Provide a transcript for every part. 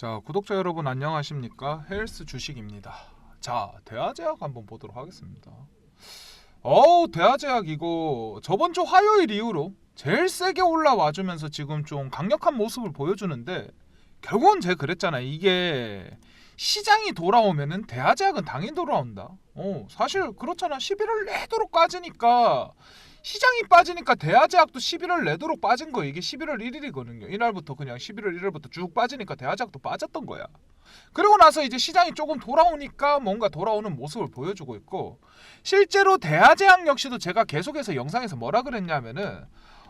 자, 구독자 여러분 안녕하십니까? 헬스 주식입니다. 자, 대하제약 한번 보도록 하겠습니다. 어우, 대하제약 이거 저번 주 화요일 이후로 제일 세게 올라와 주면서 지금 좀 강력한 모습을 보여주는데 결국은 제가 그랬잖아요. 이게 시장이 돌아오면은 대하제약은 당연히 돌아온다. 어, 사실 그렇잖아. 11월 내도록 빠지니까 시장이 빠지니까 대하제약도 11월 내도록 빠진 거 이게 11월 1일이거든요. 이날부터 그냥 11월 1일부터 쭉 빠지니까 대하제약도 빠졌던 거야. 그리고 나서 이제 시장이 조금 돌아오니까 뭔가 돌아오는 모습을 보여주고 있고 실제로 대하제약 역시도 제가 계속해서 영상에서 뭐라 그랬냐면은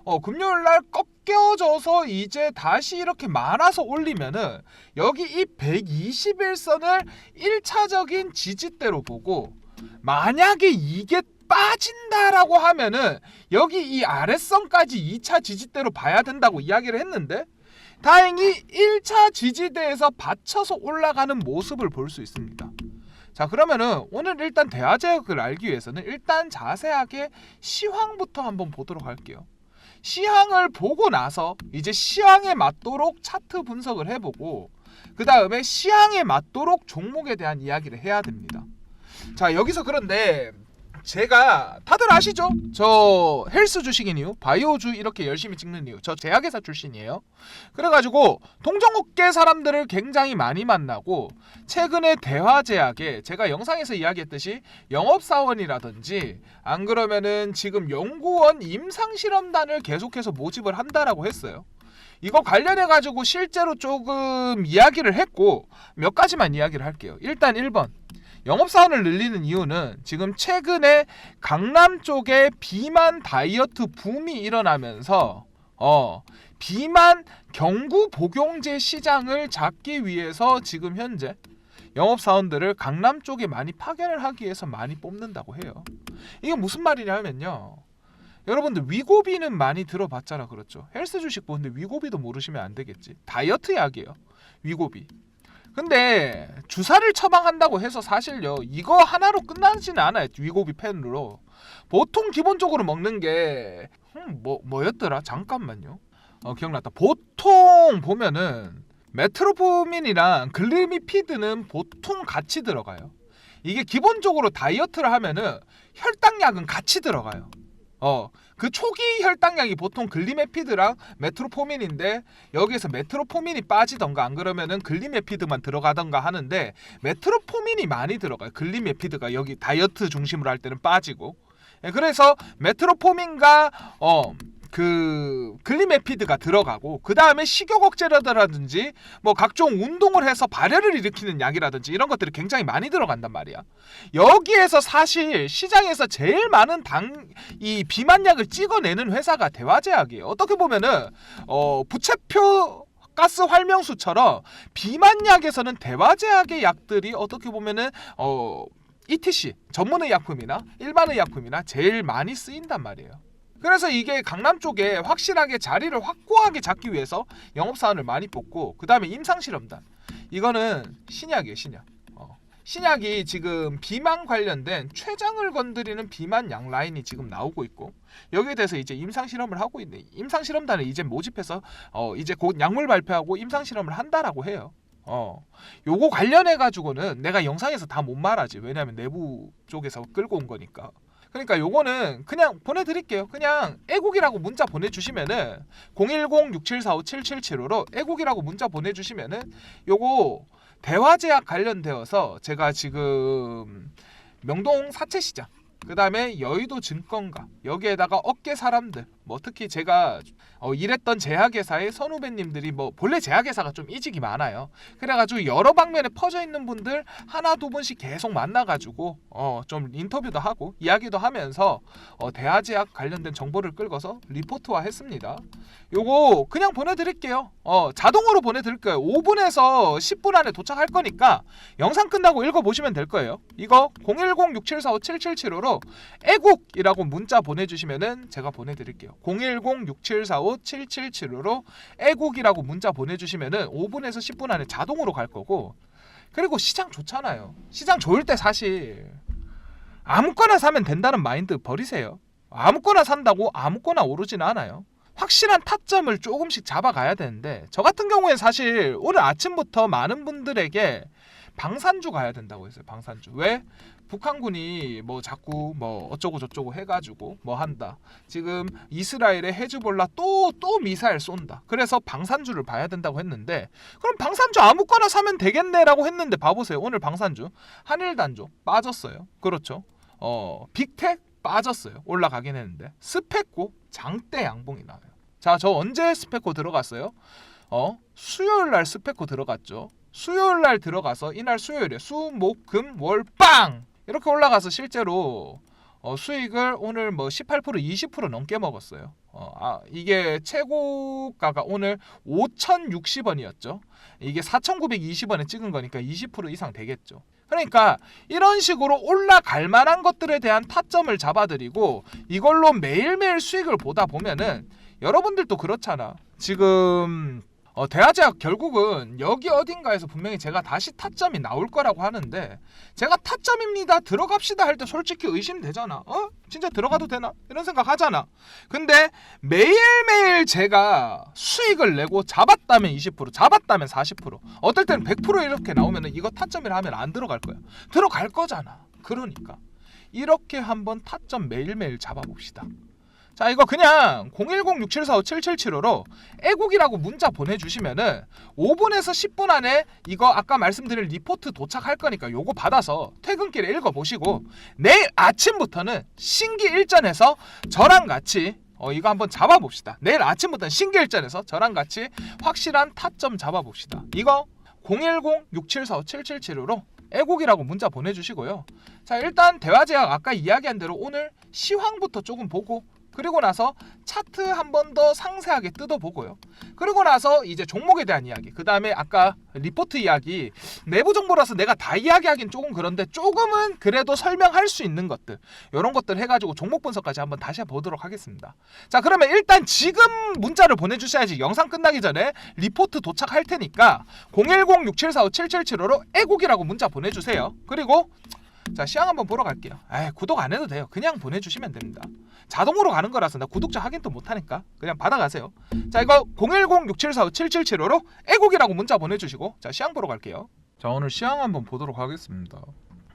어, 금요일 날 꺾여져서 이제 다시 이렇게 많아서 올리면은 여기 이 121선을 1차적인 지지대로 보고 만약에 이게 빠진다라고 하면은 여기 이 아랫선까지 2차 지지대로 봐야 된다고 이야기를 했는데 다행히 1차 지지대에서 받쳐서 올라가는 모습을 볼 수 있습니다. 자 그러면은 오늘 일단 대화 제약을 알기 위해서는 일단 자세하게 시황부터 한번 보도록 할게요. 시황을 보고 나서 이제 시황에 맞도록 차트 분석을 해보고 그 다음에 시황에 맞도록 종목에 대한 이야기를 해야 됩니다. 자 여기서 그런데 제가 다들 아시죠? 저 헬스 주식인 이유, 바이오주 이렇게 열심히 찍는 이유. 저 제약회사 출신이에요. 그래가지고 동종업계 사람들을 굉장히 많이 만나고 최근에 대화제약에 제가 영상에서 이야기했듯이 영업사원이라든지 안 그러면은 지금 연구원 임상실험단을 계속해서 모집을 한다라고 했어요. 이거 관련해 가지고 실제로 조금 이야기를 했고 몇 가지만 이야기를 할게요. 일단 1번 영업사원을 늘리는 이유는 지금 최근에 강남 쪽에 비만 다이어트 붐이 일어나면서 어 비만 경구 복용제 시장을 잡기 위해서 지금 현재 영업사원들을 강남 쪽에 많이 파견을 하기 위해서 많이 뽑는다고 해요. 이게 무슨 말이냐면요. 여러분들 위고비는 많이 들어봤잖아 그렇죠. 헬스 주식 보는데 위고비도 모르시면 안 되겠지. 다이어트 약이에요. 위고비. 근데 주사를 처방한다고 해서 사실요 이거 하나로 끝나지는 않아요 위고비 펜으로. 보통 기본적으로 먹는 게 음, 뭐, 뭐였더라? 잠깐만요. 어 기억났다. 보통 보면은 메트로포민이랑 글리미피드는 보통 같이 들어가요. 이게 기본적으로 다이어트를 하면은 혈당약은 같이 들어가요. 어, 그 초기 혈당약이 보통 글리메피드랑 메트로포민인데 여기에서 메트로포민이 빠지던가 안 그러면은 글리메피드만 들어가던가 하는데 메트로포민이 많이 들어가요. 글리메피드가 여기 다이어트 중심으로 할 때는 빠지고. 예, 그래서 메트로포민과 어, 그 글리메피드가 들어가고 그 다음에 식욕 억제라든지 뭐 각종 운동을 해서 발열을 일으키는 약이라든지 이런 것들이 굉장히 많이 들어간단 말이야. 여기에서 사실 시장에서 제일 많은 당 이 비만약을 찍어내는 회사가 대화제약이에요. 어떻게 보면은 어 부채표 가스 활명수처럼 비만약에서는 대화제약의 약들이 어떻게 보면은 어 ETC 전문의 약품이나 일반의 약품이나 제일 많이 쓰인단 말이에요. 그래서 이게 강남 쪽에 확실하게 자리를 확고하게 잡기 위해서 영업 사원을 많이 뽑고 그 다음에 임상 실험단. 이거는 신약이에요 신약. 어. 신약이 지금 비만 관련된 췌장을 건드리는 비만 약 라인이 지금 나오고 있고 여기에 대해서 이제 임상 실험을 하고 있네. 임상 실험단을 이제 모집해서 어 이제 곧 약물 발표하고 임상 실험을 한다라고 해요. 어. 요거 관련해 가지고는 내가 영상에서 다 못 말하지. 왜냐면 내부 쪽에서 끌고 온 거니까 그러니까 요거는 그냥 보내드릴게요. 그냥 애국이라고 문자 보내주시면은 010-6745-7775로 애국이라고 문자 보내주시면은 요거 대화제약 관련되어서 제가 지금 명동 사채시장 그 다음에 여의도 증권가 여기에다가 업계 사람들 뭐 특히 제가 어, 일했던 제약회사의 선후배님들이 뭐 본래 제약회사가 좀 이직이 많아요. 그래가지고 여러 방면에 퍼져 있는 분들 하나 두 분씩 계속 만나가지고 어, 좀 인터뷰도 하고 이야기도 하면서 어, 대하제약 관련된 정보를 끌고서 리포트화 했습니다. 요거 그냥 보내드릴게요. 어, 자동으로 보내드릴게요. 5분에서 10분 안에 도착할 거니까 영상 끝나고 읽어보시면 될 거예요. 이거 010-6745-7775로 애국이라고 문자 보내주시면은 제가 보내드릴게요. 010-6745-7775로 애국이라고 문자 보내주시면은 5분에서 10분 안에 자동으로 갈 거고 그리고 시장 좋잖아요. 시장 좋을 때 사실 아무거나 사면 된다는 마인드 버리세요. 아무거나 산다고 아무거나 오르진 않아요. 확실한 타점을 조금씩 잡아가야 되는데 저 같은 경우에 사실 오늘 아침부터 많은 분들에게 방산주 가야 된다고 했어요. 방산주. 왜? 북한군이 뭐 자꾸 뭐 어쩌고 저쩌고 해가지고 뭐 한다. 지금 이스라엘의 헤즈볼라 또 또 미사일 쏜다. 그래서 방산주를 봐야 된다고 했는데 그럼 방산주 아무거나 사면 되겠네라고 했는데 봐보세요. 오늘 방산주 한일단조 빠졌어요. 그렇죠. 어 빅텍 빠졌어요. 올라가긴 했는데 스펙고 장대 양봉이 나와요. 자, 저 언제 스펙고 들어갔어요? 어 수요일 날 스펙고 들어갔죠. 수요일 날 들어가서 이날 수요일에 수 목 금 월 빵 이렇게 올라가서 실제로 어, 수익을 오늘 뭐 18% 20% 넘게 먹었어요. 어, 아, 이게 최고가가 오늘 5,060원이었죠. 이게 4,920원에 찍은 거니까 20% 이상 되겠죠. 그러니까 이런 식으로 올라갈 만한 것들에 대한 타점을 잡아드리고 이걸로 매일매일 수익을 보다 보면은 여러분들도 그렇잖아. 지금 어, 대하제약 결국은 여기 어딘가에서 분명히 제가 다시 타점이 나올 거라고 하는데 제가 타점입니다. 들어갑시다 할 때 솔직히 의심되잖아. 어? 진짜 들어가도 되나? 이런 생각 하잖아. 근데 매일매일 제가 수익을 내고 잡았다면 20% 잡았다면 40% 어떨 때는 100% 이렇게 나오면 이거 타점이라 하면 안 들어갈 거야. 들어갈 거잖아. 그러니까 이렇게 한번 타점 매일매일 잡아봅시다 자 이거 그냥 010-6745-7775로 애국이라고 문자 보내주시면은 5분에서 10분 안에 이거 아까 말씀드린 리포트 도착할 거니까 요거 받아서 퇴근길에 읽어보시고 내일 아침부터는 신기 일전에서 저랑 같이 어 이거 한번 잡아봅시다. 내일 아침부터는 신기 일전에서 저랑 같이 확실한 타점 잡아봅시다. 이거 010-6745-7775로 애국이라고 문자 보내주시고요. 자 일단 대화제약 아까 이야기한 대로 오늘 시황부터 조금 보고 그리고 나서 차트 한 번 더 상세하게 뜯어보고요. 그리고 나서 이제 종목에 대한 이야기. 그 다음에 아까 리포트 이야기. 내부 정보라서 내가 다 이야기하긴 조금 그런데 조금은 그래도 설명할 수 있는 것들. 이런 것들 해가지고 종목 분석까지 한번 다시 보도록 하겠습니다. 자 그러면 일단 지금 문자를 보내주셔야지 영상 끝나기 전에 리포트 도착할 테니까 010-6745-7775로 애국이라고 문자 보내주세요. 그리고 자 시황 한번 보러 갈게요. 에이, 구독 안 해도 돼요. 그냥 보내주시면 됩니다. 자동으로 가는 거라서 나 구독자 확인도 못하니까 그냥 받아가세요. 자 이거 010-6745-7775로 애국이라고 문자 보내주시고 자 시황 보러 갈게요. 자 오늘 시황 한번 보도록 하겠습니다.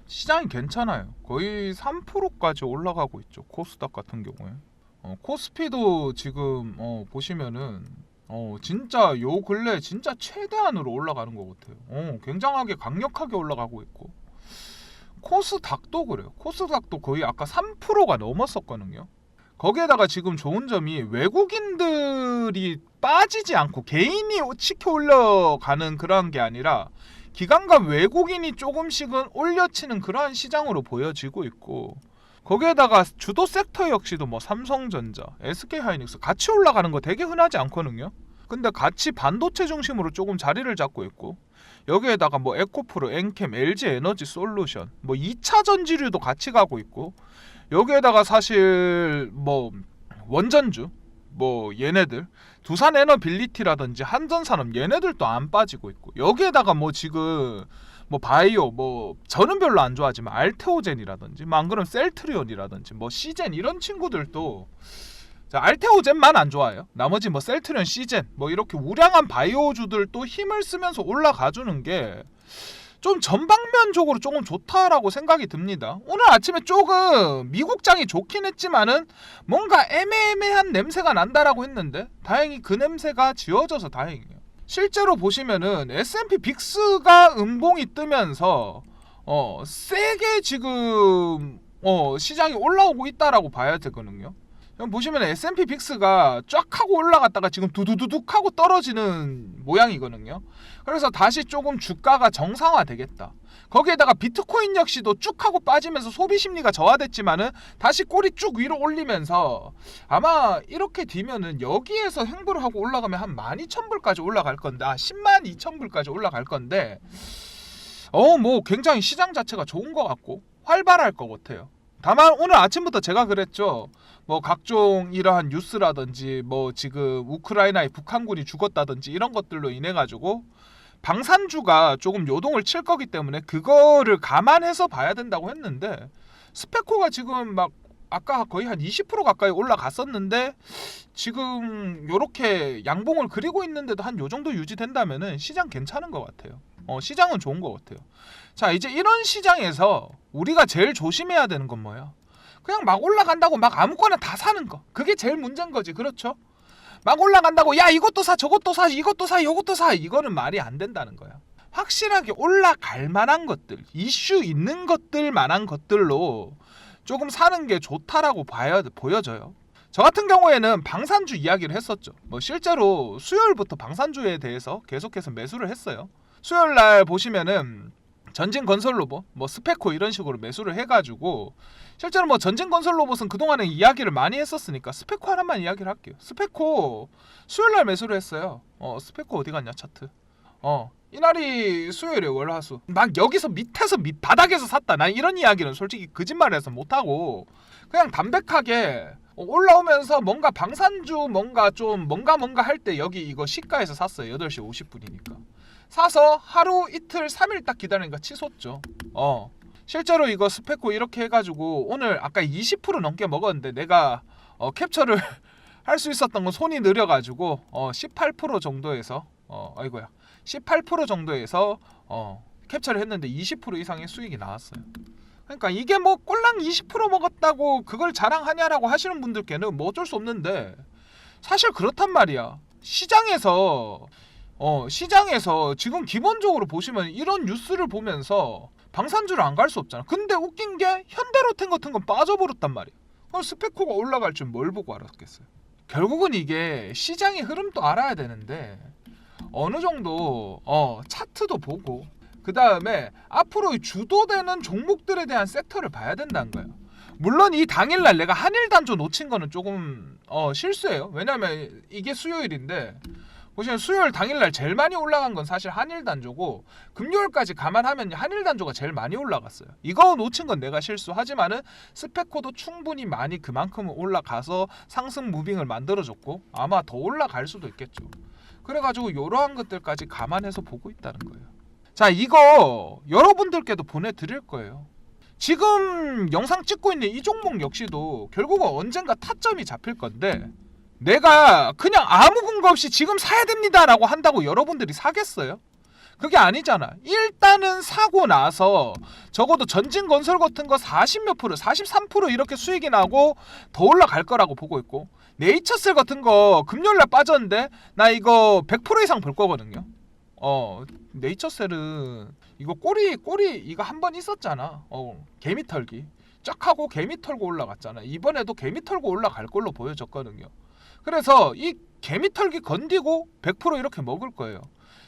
시장이 괜찮아요. 거의 3%까지 올라가고 있죠. 코스닥 같은 경우에. 어, 코스피도 지금 어, 보시면은 어 진짜 요 근래 진짜 최대한으로 올라가는 것 같아요. 어 굉장하게 강력하게 올라가고 있고 코스닥도 그래요. 코스닥도 거의 아까 3%가 넘었었거든요. 거기에다가 지금 좋은 점이 외국인들이 빠지지 않고 개인이 치켜 올려가는 그런 게 아니라 기관과 외국인이 조금씩은 올려치는 그러한 시장으로 보여지고 있고 거기에다가 주도 섹터 역시도 뭐 삼성전자, SK하이닉스 같이 올라가는 거 되게 흔하지 않거든요. 근데 같이 반도체 중심으로 조금 자리를 잡고 있고 여기에다가 뭐 에코프로, 엔캠, LG 에너지 솔루션, 뭐 2차 전지류도 같이 가고 있고 여기에다가 사실 뭐 원전주 뭐 얘네들 두산 에너빌리티라든지 한전산업 얘네들도 안 빠지고 있고 여기에다가 뭐 지금 뭐 바이오 뭐 저는 별로 안 좋아하지만 알테오젠이라든지 뭐안 그러면 셀트리온이라든지 뭐 시젠 이런 친구들도 자, 알테오젠만 안 좋아해요. 나머지 뭐 셀트리온, 시젠 뭐 이렇게 우량한 바이오주들도 힘을 쓰면서 올라가 주는 게 좀 전방면적으로 조금 좋다라고 생각이 듭니다. 오늘 아침에 조금 미국장이 좋긴 했지만은 뭔가 애매애매한 냄새가 난다라고 했는데 다행히 그 냄새가 지워져서 다행이에요. 실제로 보시면은 S&P 빅스가 음봉이 뜨면서 어 세게 지금 어 시장이 올라오고 있다라고 봐야 되거든요. 형 보시면 S&P 빅스가 쫙 하고 올라갔다가 지금 두두두둑 하고 떨어지는 모양이거든요. 그래서 다시 조금 주가가 정상화 되겠다. 거기에다가 비트코인 역시도 쭉 하고 빠지면서 소비 심리가 저하됐지만은 다시 꼬리 쭉 위로 올리면서 아마 이렇게 뒤면은 여기에서 횡보를 하고 올라가면 한 12,000불까지 올라갈 건데 아 10만 2,000불까지 올라갈 건데 어 뭐 굉장히 시장 자체가 좋은 것 같고 활발할 것 같아요. 다만 오늘 아침부터 제가 그랬죠. 뭐 각종 이러한 뉴스라든지 뭐 지금 우크라이나에 북한군이 죽었다든지 이런 것들로 인해 가지고 방산주가 조금 요동을 칠 거기 때문에 그거를 감안해서 봐야 된다고 했는데 스페코가 지금 막 아까 거의 한 20% 가까이 올라갔었는데 지금 요렇게 양봉을 그리고 있는데도 한 요 정도 유지된다면은 시장 괜찮은 것 같아요. 어, 시장은 좋은 것 같아요. 자, 이제 이런 시장에서 우리가 제일 조심해야 되는 건 뭐야? 그냥 막 올라간다고 막 아무거나 다 사는 거. 그게 제일 문제인 거지. 그렇죠? 막 올라간다고 야 이것도 사 저것도 사 이것도 사 이것도 사 이거는 말이 안 된다는 거야. 확실하게 올라갈 만한 것들 이슈 있는 것들 만한 것들로 조금 사는 게 좋다라고 봐야 보여져요. 저 같은 경우에는 방산주 이야기를 했었죠. 뭐 실제로 수요일부터 방산주에 대해서 계속해서 매수를 했어요. 수요일 날 보시면은 전진 건설 로봇, 뭐 스페코 이런 식으로 매수를 해가지고 실제로 뭐 전진 건설 로봇은 그동안에 이야기를 많이 했었으니까 스페코 하나만 이야기를 할게요. 스페코 수요일 날 매수를 했어요. 어 스페코 어디 갔냐 차트. 어 이날이 수요일에 월화수 막 여기서 밑에서 밑 바닥에서 샀다. 난 이런 이야기는 솔직히 거짓말해서 못 하고 그냥 담백하게 올라오면서 뭔가 방산주 뭔가 좀 뭔가 뭔가 할 때 여기 이거 시가에서 샀어요. 8시 50분이니까. 사서 하루 이틀 3일 딱 기다리니까 치솟죠. 어. 실제로 이거 스페코 이렇게 해가지고 오늘 아까 20% 넘게 먹었는데 내가 어, 캡처를 할 수 있었던 건 손이 느려가지고 어, 18% 정도에서 어, 아이고야 18% 정도에서 어, 캡처를 했는데 20% 이상의 수익이 나왔어요. 그러니까 이게 뭐 꼴랑 20% 먹었다고 그걸 자랑하냐라고 하시는 분들께는 뭐 어쩔 수 없는데 사실 그렇단 말이야. 시장에서 어 시장에서 지금 기본적으로 보시면 이런 뉴스를 보면서 방산주를 안 갈 수 없잖아. 근데 웃긴 게 현대로템 같은 건 빠져버렸단 말이야. 그럼 스페코가 올라갈 줄 뭘 보고 알았겠어요. 결국은 이게 시장의 흐름도 알아야 되는데 어느 정도 어 차트도 보고 그 다음에 앞으로 주도되는 종목들에 대한 섹터를 봐야 된다는 거예요. 물론 이 당일날 내가 한일 단조 놓친 거는 조금 어 실수예요. 왜냐면 이게 수요일인데 보시면 수요일 당일날 제일 많이 올라간 건 사실 한일 단조고 금요일까지 감안하면 한일 단조가 제일 많이 올라갔어요. 이거 놓친 건 내가 실수. 하지만은 스페코도 충분히 많이 그만큼 올라가서 상승 무빙을 만들어줬고 아마 더 올라갈 수도 있겠죠. 그래가지고 이러한 것들까지 감안해서 보고 있다는 거예요. 자 이거 여러분들께도 보내드릴 거예요. 지금 영상 찍고 있는 이 종목 역시도 결국은 언젠가 타점이 잡힐 건데 내가 그냥 아무 근거 없이 지금 사야 됩니다라고 한다고 여러분들이 사겠어요? 그게 아니잖아. 일단은 사고 나서 적어도 전진 건설 같은 거 40 몇 프로, 43% 이렇게 수익이 나고 더 올라갈 거라고 보고 있고 네이처셀 같은 거 금요일 날 빠졌는데 나 이거 100% 이상 볼 거거든요. 어, 네이처셀은 이거 꼬리 꼬리 이거 한 번 있었잖아. 어, 개미 털기. 쫙 하고 개미 털고 올라갔잖아. 이번에도 개미 털고 올라갈 걸로 보여졌거든요. 그래서 이 개미 털기 건디고 100% 이렇게 먹을 거예요.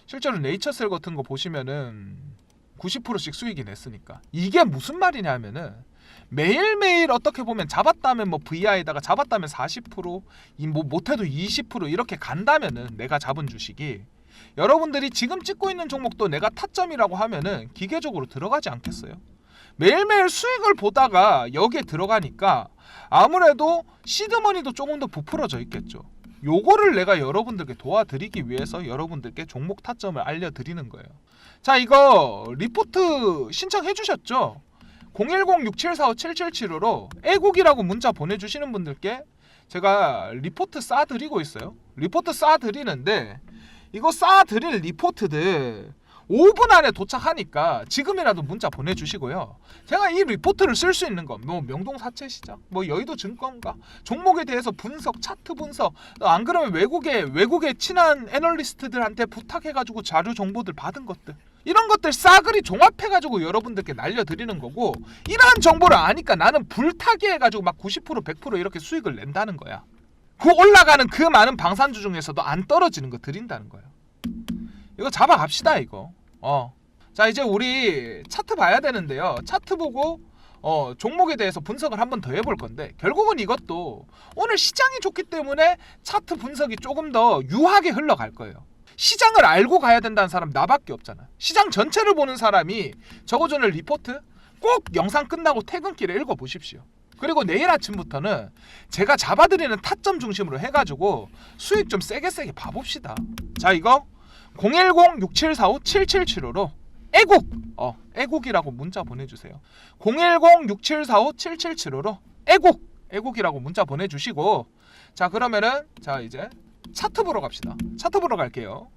실제로 네이처셀 같은 거 보시면은 90%씩 수익이 냈으니까 이게 무슨 말이냐면은 매일매일 어떻게 보면 잡았다면 뭐 VI에다가 잡았다면 40%, 이뭐 못해도 20% 이렇게 간다면은 내가 잡은 주식이 여러분들이 지금 찍고 있는 종목도 내가 타점이라고 하면은 기계적으로 들어가지 않겠어요? 매일매일 수익을 보다가 여기에 들어가니까 아무래도 시드머니도 조금 더 부풀어져 있겠죠. 요거를 내가 여러분들께 도와드리기 위해서 여러분들께 종목 타점을 알려드리는 거예요. 자, 이거 리포트 신청해 주셨죠? 010-6745-7775로 애국이라고 문자 보내주시는 분들께 제가 리포트 쏴드리고 있어요. 리포트 쏴드리는데 이거 쏴드릴 리포트들 5분 안에 도착하니까 지금이라도 문자 보내주시고요. 제가 이 리포트를 쓸 수 있는 건 뭐 명동 사채 시장, 뭐 여의도 증권가 종목에 대해서 분석, 차트 분석. 안 그러면 외국의 외국의 친한 애널리스트들한테 부탁해가지고 자료 정보들 받은 것들. 이런 것들 싸그리 종합해가지고 여러분들께 날려드리는 거고 이러한 정보를 아니까 나는 불타기 해가지고 막 90% 100% 이렇게 수익을 낸다는 거야. 그 올라가는 그 많은 방산주 중에서도 안 떨어지는 거 드린다는 거예요. 이거 잡아갑시다 이거. 어. 자 이제 우리 차트 봐야 되는데요. 차트 보고 어, 종목에 대해서 분석을 한번 더 해볼 건데 결국은 이것도 오늘 시장이 좋기 때문에 차트 분석이 조금 더 유하게 흘러갈 거예요. 시장을 알고 가야 된다는 사람 나밖에 없잖아. 시장 전체를 보는 사람이 적어주는 리포트 꼭 영상 끝나고 퇴근길에 읽어 보십시오. 그리고 내일 아침부터는 제가 잡아드리는 타점 중심으로 해가지고 수익 좀 세게 세게 봐봅시다. 자 이거 010-6745-7775로 애국 어 애국이라고 문자 보내주세요. 010-6745-7775로 애국 애국이라고 문자 보내주시고 자 그러면은 자 이제 차트 보러 갑시다. 차트 보러 갈게요.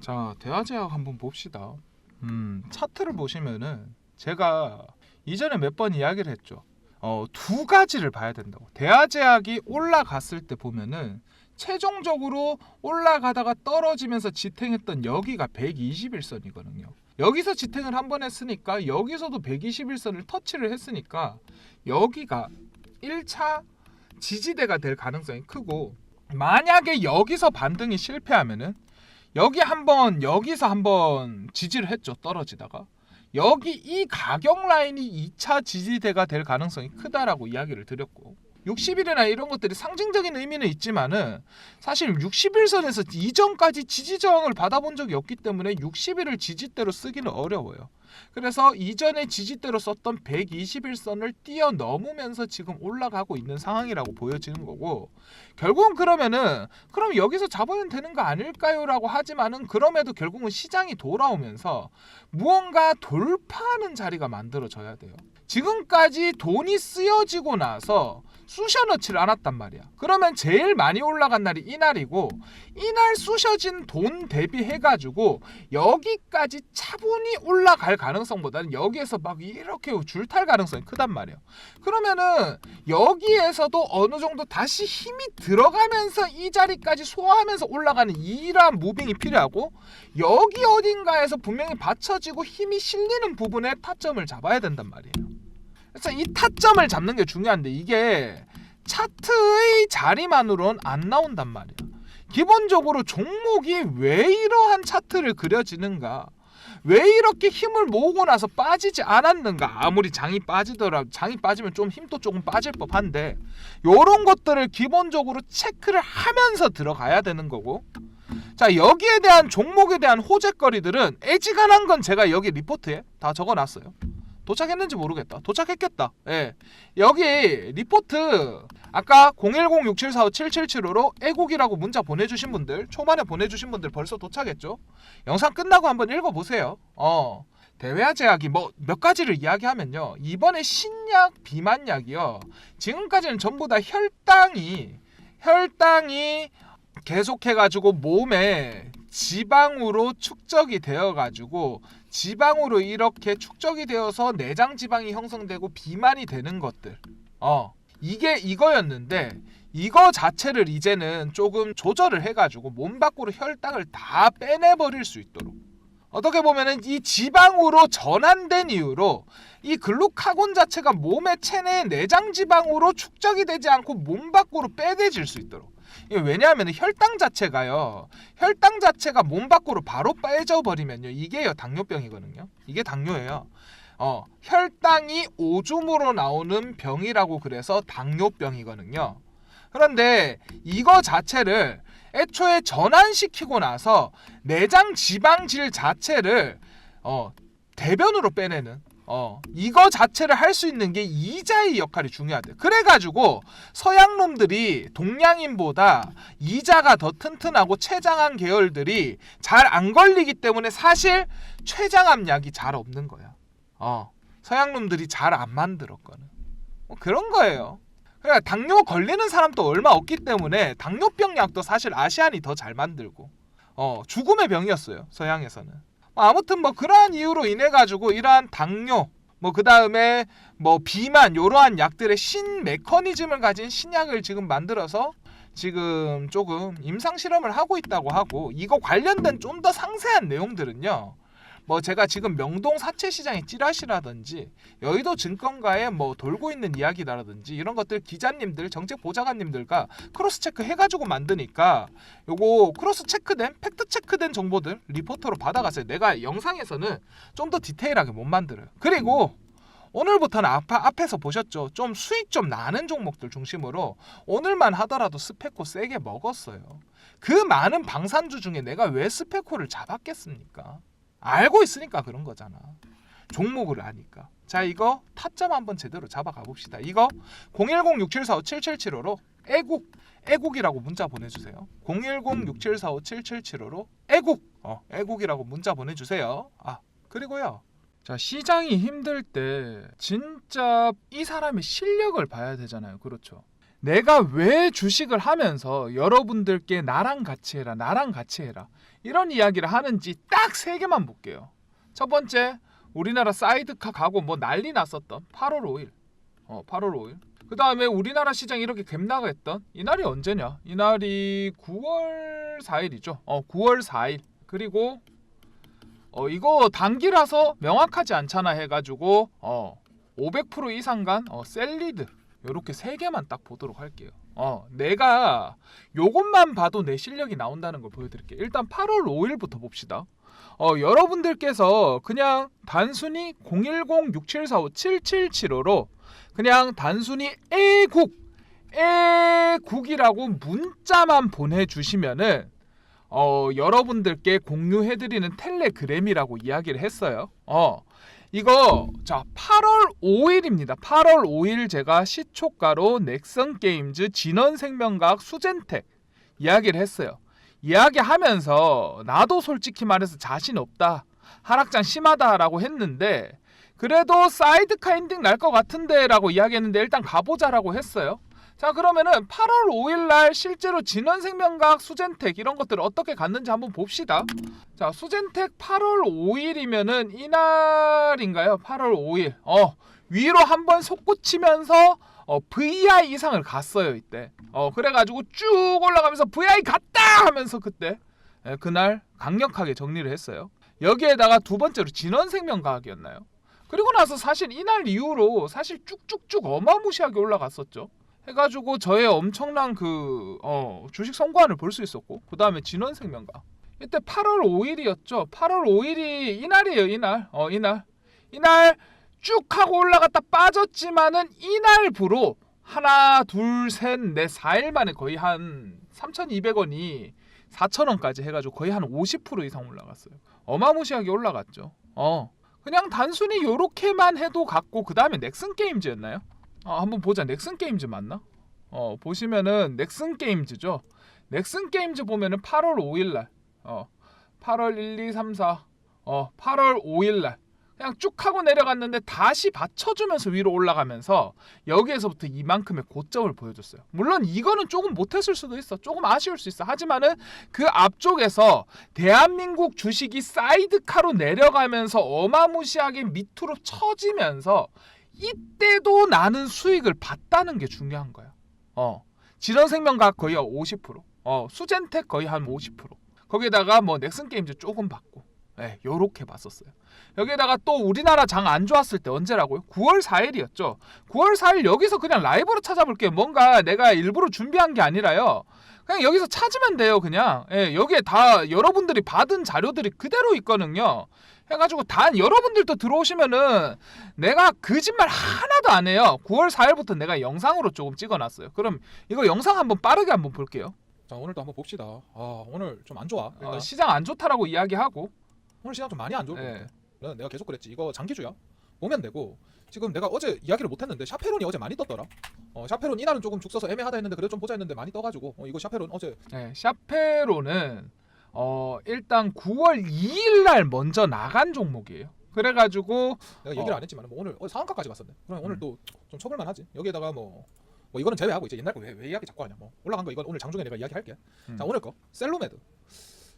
자 대화제약 한번 봅시다. 음 차트를 보시면은 제가 이전에 몇 번 이야기를 했죠. 어, 두 가지를 봐야 된다고. 대하제약이 올라갔을 때 보면은 최종적으로 올라가다가 떨어지면서 지탱했던 여기가 121선이거든요. 여기서 지탱을 한 번 했으니까 여기서도 121선을 터치를 했으니까 여기가 1차 지지대가 될 가능성이 크고 만약에 여기서 반등이 실패하면은 여기 한번 여기서 한번 지지를 했죠 떨어지다가 여기 이 가격 라인이 2차 지지대가 될 가능성이 크다라고 이야기를 드렸고 60일이나 이런 것들이 상징적인 의미는 있지만은 사실 61선에서 이전까지 지지 저항을 받아본 적이 없기 때문에 60일을 지지대로 쓰기는 어려워요. 그래서 이전에 지지대로 썼던 121선을 뛰어넘으면서 지금 올라가고 있는 상황이라고 보여지는 거고 결국은 그러면은 그럼 여기서 잡으면 되는 거 아닐까요라고 하지만은 그럼에도 결국은 시장이 돌아오면서 무언가 돌파하는 자리가 만들어져야 돼요. 지금까지 돈이 쓰여지고 나서 쑤셔넣지를 않았단 말이야. 그러면 제일 많이 올라간 날이 이날이고 이날 쑤셔진 돈 대비해가지고 여기까지 차분히 올라갈 가능성보다는 여기에서 막 이렇게 줄탈 가능성이 크단 말이야. 그러면은 여기에서도 어느 정도 다시 힘이 들어가면서 이 자리까지 소화하면서 올라가는 이러한 무빙이 필요하고 여기 어딘가에서 분명히 받쳐지고 힘이 실리는 부분에 타점을 잡아야 된단 말이에요. 그래서 이 타점을 잡는 게 중요한데 이게 차트의 자리만으로는 안 나온단 말이야. 기본적으로 종목이 왜 이러한 차트를 그려지는가? 왜 이렇게 힘을 모으고 나서 빠지지 않았는가? 아무리 장이 빠지더라도 장이 빠지면 좀 힘도 조금 빠질 법한데 이런 것들을 기본적으로 체크를 하면서 들어가야 되는 거고 자 여기에 대한 종목에 대한 호재거리들은 애지간한 건 제가 여기 리포트에 다 적어놨어요. 도착했는지 모르겠다. 도착했겠다. 예. 여기 리포트 아까 010-6745-7775로 애국이라고 문자 보내주신 분들 초반에 보내주신 분들 벌써 도착했죠. 영상 끝나고 한번 읽어보세요. 어. 대외화 제약이 뭐 몇 가지를 이야기하면요. 이번에 신약 비만약이요. 지금까지는 전부 다 혈당이 혈당이 계속해가지고 몸에 지방으로 축적이 되어가지고 지방으로 이렇게 축적이 되어서 내장 지방이 형성되고 비만이 되는 것들. 어. 이게 이거였는데 이거 자체를 이제는 조금 조절을 해가지고 몸 밖으로 혈당을 다 빼내버릴 수 있도록 어떻게 보면은 이 지방으로 전환된 이유로 이 글루카곤 자체가 몸의 체내 내장 지방으로 축적이 되지 않고 몸 밖으로 빼내질 수 있도록 왜냐하면 혈당 자체가요 혈당 자체가 몸 밖으로 바로 빼져 버리면요 이게요 당뇨병이거든요. 이게 당뇨예요. 어 혈당이 오줌으로 나오는 병이라고 그래서 당뇨병이거든요. 그런데 이거 자체를 애초에 전환시키고 나서 내장 지방질 자체를 어 대변으로 빼내는 어 이거 자체를 할 수 있는 게 이자의 역할이 중요하대. 그래가지고 서양 놈들이 동양인보다 이자가 더 튼튼하고 췌장암 계열들이 잘 안 걸리기 때문에 사실 췌장암 약이 잘 없는 거야. 어 서양 놈들이 잘 안 만들었거든. 뭐 그런 거예요. 그러니까 당뇨 걸리는 사람도 얼마 없기 때문에 당뇨병 약도 사실 아시안이 더 잘 만들고 어 죽음의 병이었어요 서양에서는 뭐 아무튼 뭐 그러한 이유로 인해 가지고 이러한 당뇨 뭐 그 다음에 뭐 비만 이러한 약들의 신 메커니즘을 가진 신약을 지금 만들어서 지금 조금 임상 실험을 하고 있다고 하고 이거 관련된 좀 더 상세한 내용들은요 뭐 제가 지금 명동 사채 시장의 찌라시라든지 여의도 증권가에 뭐 돌고 있는 이야기라든지 이런 것들 기자님들 정책 보좌관님들과 크로스 체크 해가지고 만드니까 요거 크로스 체크된 팩트 체크된 정보들 리포터로 받아가세요. 내가 영상에서는 좀 더 디테일하게 못 만들어요. 그리고 오늘부터는 앞, 앞에서 보셨죠. 좀 수익 좀 나는 종목들 중심으로 오늘만 하더라도 스페코 세게 먹었어요. 그 많은 방산주 중에 내가 왜 스페코를 잡았겠습니까? 알고 있으니까 그런 거잖아. 종목을 아니까. 자, 이거 타점 한번 제대로 잡아가 봅시다. 이거 010-6745-7775로 애국 애국이라고 문자 보내주세요. 010-6745-7775로 애국 어 애국이라고 문자 보내주세요. 아 그리고요. 자 시장이 힘들 때 진짜 이 사람의 실력을 봐야 되잖아요. 그렇죠. 내가 왜 주식을 하면서 여러분들께 나랑 같이 해라, 나랑 같이 해라 이런 이야기를 하는지 딱 세 개만 볼게요. 첫 번째, 우리나라 사이드카 가고 뭐 난리 났었던 8월 5일, 어 8월 5일. 그 다음에 우리나라 시장 이렇게 갭나가했던 이날이 언제냐? 이날이 9월 4일이죠. 어 9월 4일. 그리고 어 이거 단기라서 명확하지 않잖아 해가지고 어 500% 이상 간 어, 셀리드 요렇게 세 개만 딱 보도록 할게요. 어 내가 요것만 봐도 내 실력이 나온다는 걸 보여드릴게요. 일단 8월 5일부터 봅시다. 어 여러분들께서 그냥 단순히 010-6745-7775로 그냥 단순히 애국 애국이라고 문자만 보내주시면은 어 여러분들께 공유해드리는 텔레그램이라고 이야기를 했어요. 어 이거 자 8월 5일입니다. 8월 5일 제가 시초가로 넥슨 게임즈 진원생명과학 수젠텍 이야기를 했어요. 이야기하면서 나도 솔직히 말해서 자신 없다. 하락장 심하다라고 했는데 그래도 사이드카 엔딩 날 것 같은데라고 이야기했는데 일단 가보자라고 했어요. 자 그러면은 8월 5일 날 실제로 진원생명과학 수젠텍 이런 것들을 어떻게 갔는지 한번 봅시다. 자 수젠텍 8월 5일이면은 이날인가요? 8월 5일. 어 위로 한번 솟구치면서 어 VI 이상을 갔어요 이때. 어 그래가지고 쭉 올라가면서 VI 갔다 하면서 그때 예, 그날 강력하게 정리를 했어요. 여기에다가 두 번째로 진원생명과학이었나요? 그리고 나서 사실 이날 이후로 사실 쭉쭉쭉 어마무시하게 올라갔었죠. 해가지고 저의 엄청난 그 어, 주식 성과를 볼 수 있었고 그 다음에 진원생명과 이때 8월 5일이었죠. 8월 5일이 이날이에요. 이날 어 이날 이날 쭉 하고 올라갔다 빠졌지만은 이날부로 하나 둘 셋 넷 4일 만에 거의 한 3,200원이 4,000원까지 해가지고 거의 한 50% 이상 올라갔어요. 어마무시하게 올라갔죠. 어 그냥 단순히 요렇게만 해도 갔고 그 다음에 넥슨 게임즈였나요? 아, 한번 보자. 넥슨 게임즈 맞나? 어, 보시면은 넥슨 게임즈죠. 넥슨 게임즈 보면은 8월 5일 날. 어. 8월 1, 2, 3, 4. 어, 8월 5일 날. 그냥 쭉 하고 내려갔는데 다시 받쳐주면서 위로 올라가면서 여기에서부터 이만큼의 고점을 보여줬어요. 물론 이거는 조금 못했을 수도 있어. 조금 아쉬울 수 있어. 하지만은 그 앞쪽에서 대한민국 주식이 사이드카로 내려가면서 어마무시하게 밑으로 처지면서 이때도 나는 수익을 봤다는 게 중요한 거야. 어. 진원생명과학 거의 50%. 어, 수젠텍 거의 한 50%. 거기다가 뭐 넥슨 게임즈 조금 받고. 예, 요렇게 봤었어요. 여기에다가 또 우리나라 장 안 좋았을 때 언제라고요? 9월 4일이었죠. 9월 4일 여기서 그냥 라이브로 찾아볼게요. 뭔가 내가 일부러 준비한 게 아니라요. 그냥 여기서 찾으면 돼요. 그냥 예, 여기에 다 여러분들이 받은 자료들이 그대로 있거든요. 해가지고 단 여러분들도 들어오시면은 내가 거짓말 하나도 안 해요. 9월 4일부터 내가 영상으로 조금 찍어놨어요. 그럼 이거 영상 한번 빠르게 한번 볼게요. 자 오늘도 한번 봅시다. 아 오늘 좀 안 좋아. 일단. 어, 시장 안 좋다라고 이야기하고 오늘 시장 좀 많이 안 좋을 예. 것 같아. 난 내가 계속 그랬지. 이거 장기주야. 보면 되고 지금 내가 어제 이야기를 못했는데 샤페론이 어제 많이 떴더라. 어 샤페론 이날은 조금 죽서서 애매하다 했는데 그래도 좀 보자 했는데 많이 떠가지고 어 이거 샤페론 어제 예, 샤페로는 어, 일단 9월 2일 날 먼저 나간 종목이에요. 그래가지고 내가 얘기를 어. 안 했지만 뭐 오늘 어제 상한가까지 갔었네. 그럼 오늘 음. 또좀 쳐볼만 하지. 여기에다가 뭐. 뭐 이거는 제외하고 이제 옛날 거왜 왜 이야기 자꾸 하냐 뭐 올라간 거 이건 오늘 장중에 내가 이야기할게 음. 자 오늘 거 셀로메드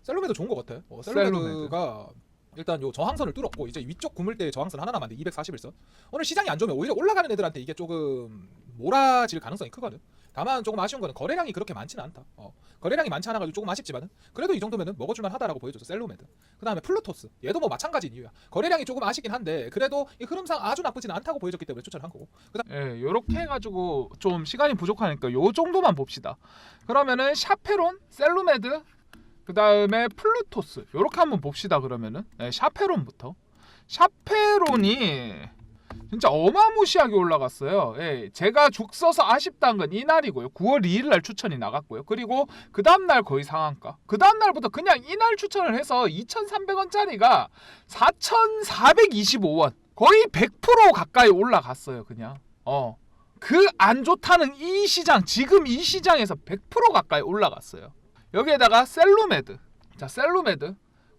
셀로메드 좋은 거 같아 어, 셀로메드. 셀로메드가 일단 요 저항선을 뚫었고 이제 위쪽 구물대 저항선 하나 남았는데 241선 오늘 시장이 안 좋으면 오히려 올라가는 애들한테 이게 조금 몰아질 가능성이 크거든 다만 조금 아쉬운 거는 거래량이 그렇게 많지는 않다. 어, 거래량이 많지 않아가지고 조금 아쉽지만은 그래도 이 정도면은 먹어줄만 하다라고 보여줬어 셀로메드 그 다음에 플루토스. 얘도 뭐 마찬가지인 이유야. 거래량이 조금 아쉽긴 한데 그래도 이 흐름상 아주 나쁘지는 않다고 보여줬기 때문에 추천을 한 거고. 예, 요렇게 해가지고 좀 시간이 부족하니까 요 정도만 봅시다. 그러면은 샤페론, 셀루메드, 그 다음에 플루토스. 요렇게 한번 봅시다. 그러면은. 예, 샤페론부터. 샤페론이 진짜 어마무시하게 올라갔어요. 예, 제가 죽 써서 아쉽다는 건 이날이고요. 9월 2일 날 추천이 나갔고요. 그리고 그 다음 날 거의 상한가. 그 다음 날부터 그냥 이날 추천을 해서 2,300원짜리가 4,425원. 거의 100% 가까이 올라갔어요, 그냥. 어. 그 안 좋다는 이 시장, 지금 이 시장에서 100% 가까이 올라갔어요. 여기에다가 셀루메드. 자, 셀루메드.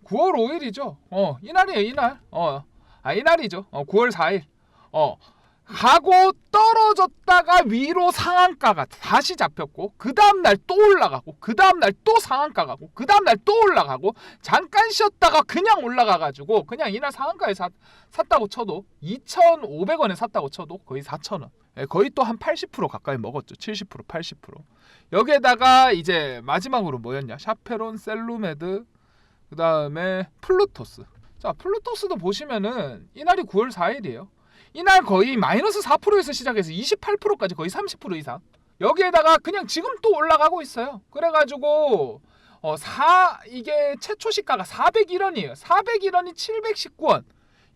9월 5일이죠. 어, 이날이에요, 이날. 어. 아, 이날이죠. 어, 9월 4일. 어. 하고 떨어졌다가 위로 상한가가 다시 잡혔고 그 다음날 또 올라가고 그 다음날 또 상한가 가고 그 다음날 또 올라가고 잠깐 쉬었다가 그냥 올라가 가지고 그냥 이날 상한가에 사, 샀다고 쳐도 2,500원에 샀다고 쳐도 거의 4,000원. 예, 거의 또 한 80% 가까이 먹었죠. 70% 80% 여기에다가 이제 마지막으로 뭐였냐? 샤페론 셀루메드 그 다음에 플루토스. 자 플루토스도 보시면은 이날이 9월 4일이에요 이날 거의 마이너스 4%에서 시작해서 28%까지 거의 30% 이상. 여기에다가 그냥 지금 또 올라가고 있어요. 그래가지고 어, 사 이게 최초 시가가 401원이에요. 401원이 719원.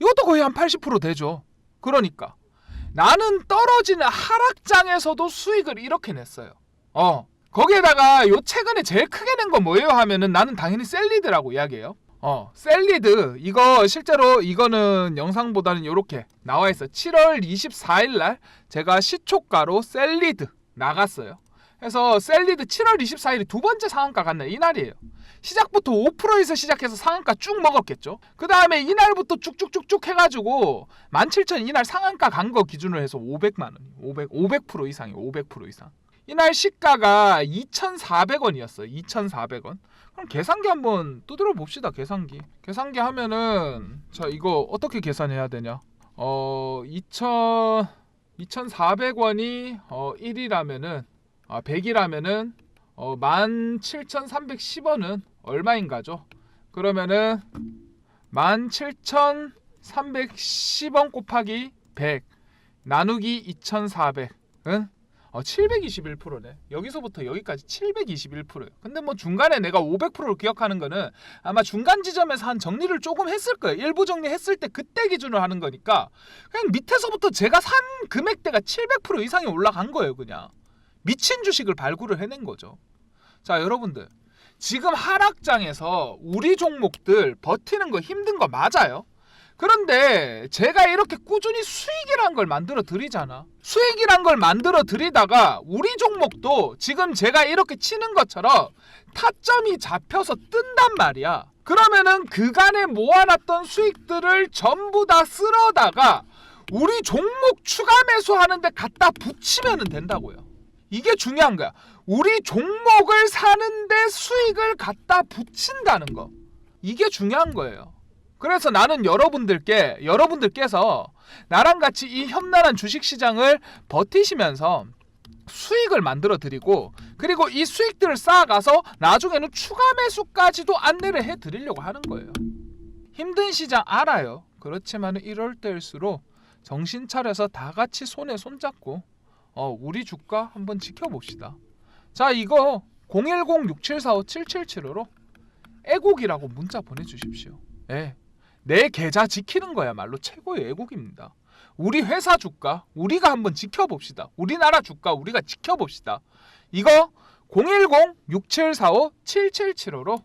이것도 거의 한 80% 되죠. 그러니까 나는 떨어지는 하락장에서도 수익을 이렇게 냈어요. 어 거기에다가 요 최근에 제일 크게 낸 건 뭐예요 하면은 나는 당연히 셀리드라고 이야기해요. 어, 셀리드 이거 실제로 이거는 영상보다는 이렇게 나와 있어. 7월 24일 날 제가 시초가로 셀리드 나갔어요. 그래서 셀리드 7월 24일이 두 번째 상한가 갔네 이날이에요. 시작부터 5%에서 시작해서 상한가 쭉 먹었겠죠. 그 다음에 이날부터 쭉쭉쭉쭉 해가지고 17,000 이날 상한가 간 거 기준으로 해서 500만 원, 500 500% 이상이 500% 이상. 이날 시가가 2,400원이었어요. 2,400원. 그럼 계산기 한번 두드려 봅시다. 계산기. 계산기 하면은 자 이거 어떻게 계산해야 되냐? 어2,000 2,400원이 어 1이라면은 아 100이라면은 어 17,310원은 얼마인가죠? 그러면은 17,310원 곱하기 100 나누기 2,400은 어, 721%네. 여기서부터 여기까지 721%예요. 근데 뭐 중간에 내가 500%를 기억하는 거는 아마 중간 지점에서 한 정리를 조금 했을 거예요. 일부 정리했을 때 그때 기준으로 하는 거니까 그냥 밑에서부터 제가 산 금액대가 700% 이상이 올라간 거예요, 그냥. 미친 주식을 발굴을 해낸 거죠. 자, 여러분들. 지금 하락장에서 우리 종목들 버티는 거 힘든 거 맞아요. 그런데 제가 이렇게 꾸준히 수익이란 걸 만들어 드리잖아. 수익이란 걸 만들어 드리다가 우리 종목도 지금 제가 이렇게 치는 것처럼 타점이 잡혀서 뜬단 말이야. 그러면은 그간에 모아놨던 수익들을 전부 다 쓸어다가 우리 종목 추가 매수하는데 갖다 붙이면 된다고요. 이게 중요한 거야. 우리 종목을 사는데 수익을 갖다 붙인다는 거. 이게 중요한 거예요. 그래서 나는 여러분들께 여러분들께서 나랑 같이 이 험난한 주식 시장을 버티시면서 수익을 만들어 드리고 그리고 이 수익들을 쌓아가서 나중에는 추가 매수까지도 안내를 해 드리려고 하는 거예요. 힘든 시장 알아요. 그렇지만 이럴 때일수록 정신 차려서 다 같이 손에 손 잡고 어, 우리 주가 한번 지켜봅시다. 자, 이거 010-6745-7775로 애국이라고 문자 보내주십시오. 예. 내 계좌 지키는 거야말로 최고의 애국입니다. 우리 회사 주가 우리가 한번 지켜봅시다. 우리나라 주가 우리가 지켜봅시다. 이거 010-6745-7775로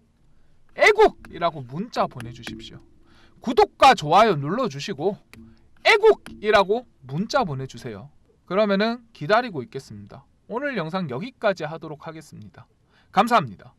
애국이라고 문자 보내주십시오. 구독과 좋아요 눌러주시고 애국이라고 문자 보내주세요. 그러면은 기다리고 있겠습니다. 오늘 영상 여기까지 하도록 하겠습니다. 감사합니다.